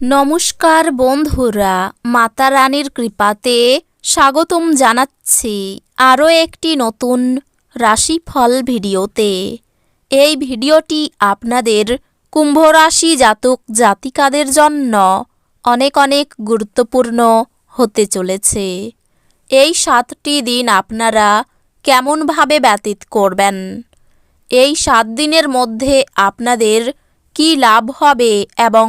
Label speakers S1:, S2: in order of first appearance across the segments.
S1: নমস্কার বন্ধুরা, মাতা রানীর কৃপাতে স্বাগতম জানাচ্ছি আরও একটি নতুন রাশিফল ভিডিওতে। এই ভিডিওটি আপনাদের কুম্ভ রাশি জাতক জাতিকাদের জন্য অনেক অনেক গুরুত্বপূর্ণ হতে চলেছে। এই সাতটি দিন আপনারা কেমনভাবে ব্যতীত করবেন? এই সাত দিনের মধ্যে আপনাদের কি লাভ হবে এবং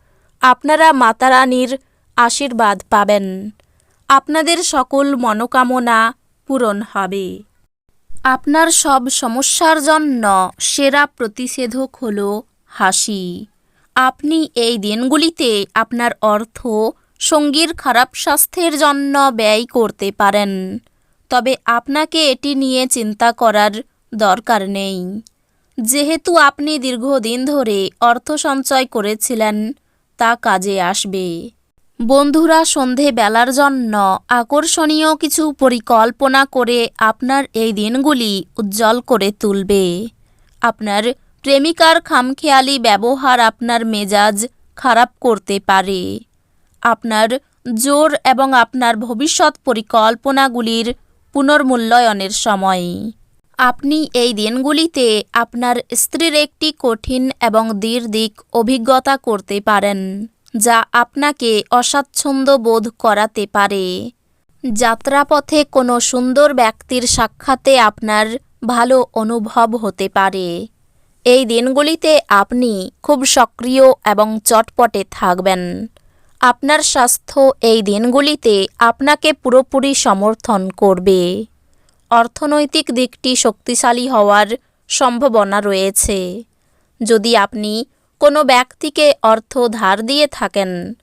S1: আপনারা মাতা রানীর আশীর্বাদ পাবেন। আপনাদের সকল মনোকামনা পূরণ হবে। আপনার সব সমস্যার জন্য সেরা প্রতিষেধক হল হাসি। আপনি এই দিনগুলিতে আপনার অর্থ, সঙ্গীর খারাপ স্বাস্থ্যের জন্য ব্যয় করতে পারেন। তবে আপনাকে এটি নিয়ে চিন্তা করার দরকার নেই। যেহেতু আপনি দীর্ঘদিন ধরে অর্থ সঞ্চয় করেছিলেন তা কাজে আসবে। বন্ধুরা সন্ধে বেলার জন্য আকর্ষণীয় কিছু পরিকল্পনা করে আপনার এই দিনগুলি উজ্জ্বল করে তুলবে। আপনার প্রেমিকার খামখেয়ালি ব্যবহার আপনার মেজাজ খারাপ করতে পারে। আপনার জোর এবং আপনার ভবিষ্যৎ পরিকল্পনাগুলির পুনর্মূল্যায়নের সময়। আপনি এই দিনগুলিতে আপনার স্ত্রীর একটি কঠিন এবং দীর্ঘিক অভিজ্ঞতা করতে পারেন, যা আপনাকে অস্বাচ্ছন্দ্য বোধ করাতে পারে। যাত্রাপথে কোনো সুন্দর ব্যক্তির সাক্ষাতে আপনার ভালো অনুভব হতে পারে। এই দিনগুলিতে আপনি খুব সক্রিয় এবং চটপটে থাকবেন। আপনার স্বাস্থ্য এই দিনগুলিতে আপনাকে পুরোপুরি সমর্থন করবে। অর্থনৈতিক দিকটি শক্তিশালী হওয়ার সম্ভাবনা রয়েছে। যদি আপনি কোনো ব্যক্তিকে অর্থ ধার দিয়ে থাকেন,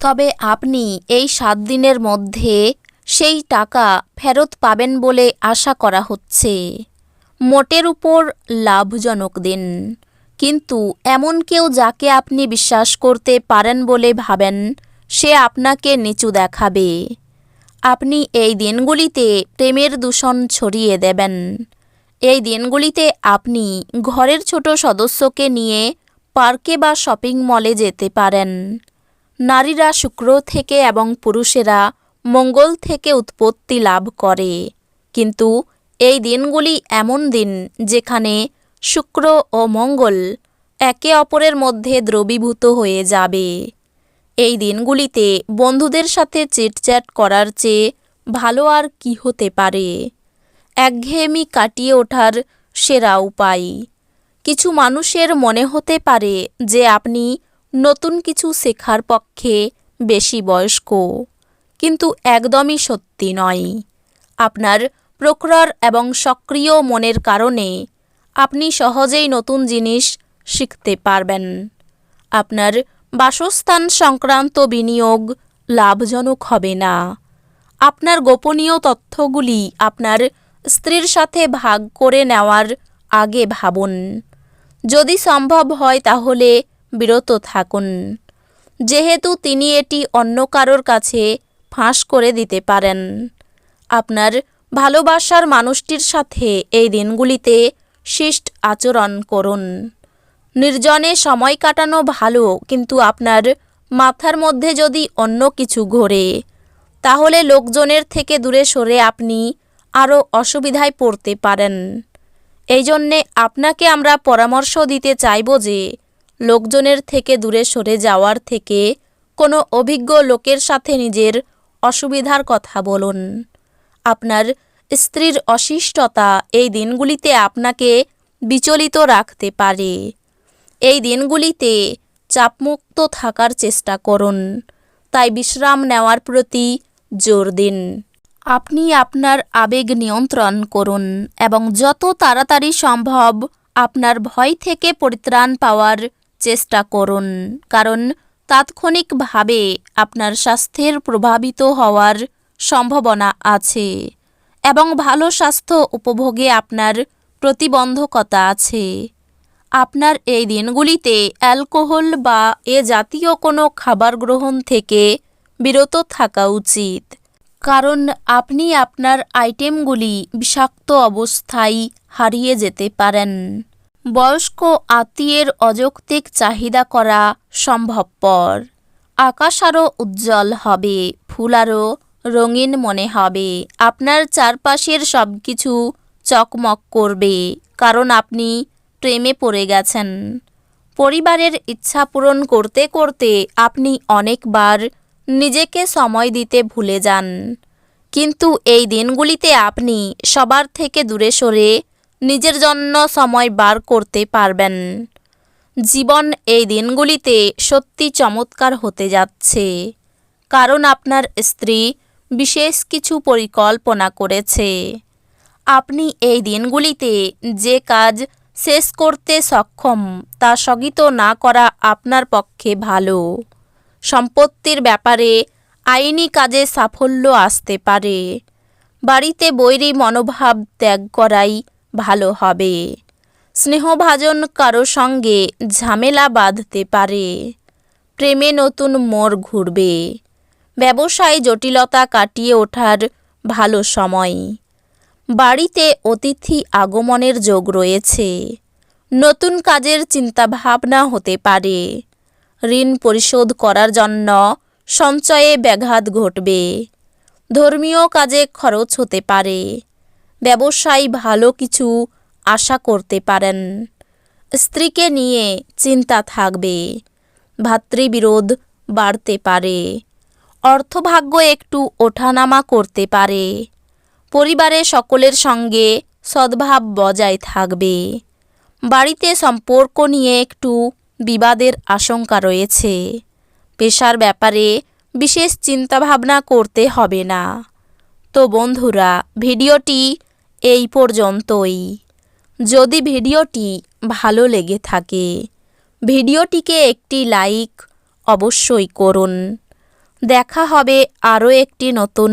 S1: তবে আপনি এই সাত দিনের মধ্যে সেই টাকা ফেরত পাবেন বলে আশা করা হচ্ছে। মোটের উপর লাভজনক দিন। কিন্তু এমন কেউ যাকে আপনি বিশ্বাস করতে পারেন বলে ভাবেন, সে আপনাকে নিচু দেখাবে। আপনি এই দিনগুলিতে প্রেমের দূষণ ছড়িয়ে দেবেন। এই দিনগুলিতে আপনি ঘরের ছোট সদস্যকে নিয়ে পার্কে বা শপিং মলে যেতে পারেন। নারীরা শুক্র থেকে এবং পুরুষেরা মঙ্গল থেকে উৎপত্তি লাভ করে। কিন্তু এই দিনগুলি এমন দিন যেখানে শুক্র ও মঙ্গল একে অপরের মধ্যে দ্রবীভূত হয়ে যাবে। এই দিনগুলিতে বন্ধুদের সাথে চিটচ্যাট করার চেয়ে ভালো আর কি হতে পারে? একঘেয়েমি কাটিয়ে ওঠার সেরা উপায়। কিছু মানুষের মনে হতে পারে যে আপনি নতুন কিছু শেখার পক্ষে বেশি বয়স্ক, কিন্তু একদমই সত্যি নয়। আপনার প্রখর এবং সক্রিয় মনের কারণে আপনি সহজেই নতুন জিনিস শিখতে পারবেন। আপনার বাসস্থান সংক্রান্ত বিনিয়োগ লাভজনক হবে না। আপনার গোপনীয় তথ্যগুলি আপনার স্ত্রীর সাথে ভাগ করে নেওয়ার আগে ভাবুন। যদি সম্ভব হয় তাহলে বিরত থাকুন। যেহেতু তিনি এটি অন্য কারোর কাছে ফাঁস করে দিতে পারেন। আপনার ভালোবাসার মানুষটির সাথে এই দিনগুলিতে শিষ্ট আচরণ করুন। নির্জনে সময় কাটানো ভালো, কিন্তু আপনার মাথার মধ্যে যদি অন্য কিছু ঘোরে, তাহলে লোকজনের থেকে দূরে সরে আপনি আরও অসুবিধায় পড়তে পারেন। এই জন্যে আপনাকে আমরা পরামর্শ দিতে চাইব যে, লোকজনের থেকে দূরে সরে যাওয়ার থেকে কোনো অভিজ্ঞ লোকের সাথে নিজের অসুবিধার কথা বলুন। আপনার স্ত্রীর অশিষ্টতা এই দিনগুলিতে আপনাকে বিচলিত রাখতে পারে। এই দিনগুলিতে চাপমুক্ত থাকার চেষ্টা করুন। তাই বিশ্রাম নেওয়ার প্রতি জোর দিন। আপনি আপনার আবেগ নিয়ন্ত্রণ করুন এবং যত তাড়াতাড়ি সম্ভব আপনার ভয় থেকে পরিত্রাণ পাওয়ার চেষ্টা করুন, কারণ তাৎক্ষণিকভাবে আপনার স্বাস্থ্যের প্রভাবিত হওয়ার সম্ভাবনা আছে এবং ভালো স্বাস্থ্য উপভোগে আপনার প্রতিবন্ধকতা আছে। আপনার এই দিনগুলিতে অ্যালকোহল বা এ জাতীয় কোনো খাবার গ্রহণ থেকে বিরত থাকা উচিত। কারণ আপনি আপনার আইটেমগুলি বিষাক্ত অবস্থায় হারিয়ে যেতে পারেন। বয়স্ক আত্মীয়ের অযৌক্তিক চাহিদা করা সম্ভবপর। আকাশ আরও উজ্জ্বল হবে, ফুল আরও রঙিন মনে হবে। আপনার চারপাশের সব কিছু চকমক করবে। কারণ আপনি প্রেমে পড়ে গেছেন। পরিবারের ইচ্ছা পূরণ করতে করতে আপনি অনেকবার নিজেকে সময় দিতে ভুলে যান। কিন্তু এই দিনগুলিতে আপনি সবার থেকে দূরে সরে নিজের জন্য সময় বার করতে পারবেন। জীবন এই দিনগুলিতে সত্যি চমৎকার হতে যাচ্ছে। কারণ আপনার স্ত্রী বিশেষ কিছু পরিকল্পনা করেছে। আপনি এই দিনগুলিতে যে কাজ শেষ করতে সক্ষম, তা স্থগিত না করা আপনার পক্ষে ভালো। সম্পত্তির ব্যাপারে আইনি কাজে সাফল্য আসতে পারে। বাড়িতে বৈরী মনোভাব ত্যাগ করাই ভালো হবে। স্নেহভাজন কারও সঙ্গে ঝামেলা বাঁধতে পারে। প্রেমে নতুন মোড় ঘুরবে। ব্যবসায় জটিলতা কাটিয়ে ওঠার ভালো সময়। বাড়িতে অতিথি আগমনের যোগ রয়েছে। নতুন কাজের চিন্তাভাবনা হতে পারে। ঋণ পরিশোধ করার জন্য সঞ্চয়ে ব্যাঘাত ঘটবে। ধর্মীয় কাজে খরচ হতে পারে। ব্যবসায় ভালো কিছু আশা করতে পারেন। স্ত্রীকে নিয়ে চিন্তা থাকবে। ভাতৃবিরোধ বাড়তে পারে। অর্থভাগ্য একটু ওঠানামা করতে পারে। পরিবারে সকলের সঙ্গে সদ্ভাব বজায় থাকবে। বাড়িতে সম্পর্ক নিয়ে একটু বিবাদের আশঙ্কা রয়েছে। পেশার ব্যাপারে বিশেষ চিন্তাভাবনা করতে হবে না। তো বন্ধুরা, ভিডিওটি এই পর্যন্তই। যদি ভিডিওটি ভালো লেগে থাকে, ভিডিওটিকে একটি লাইক অবশ্যই করুন। দেখা হবে আরও একটি নতুন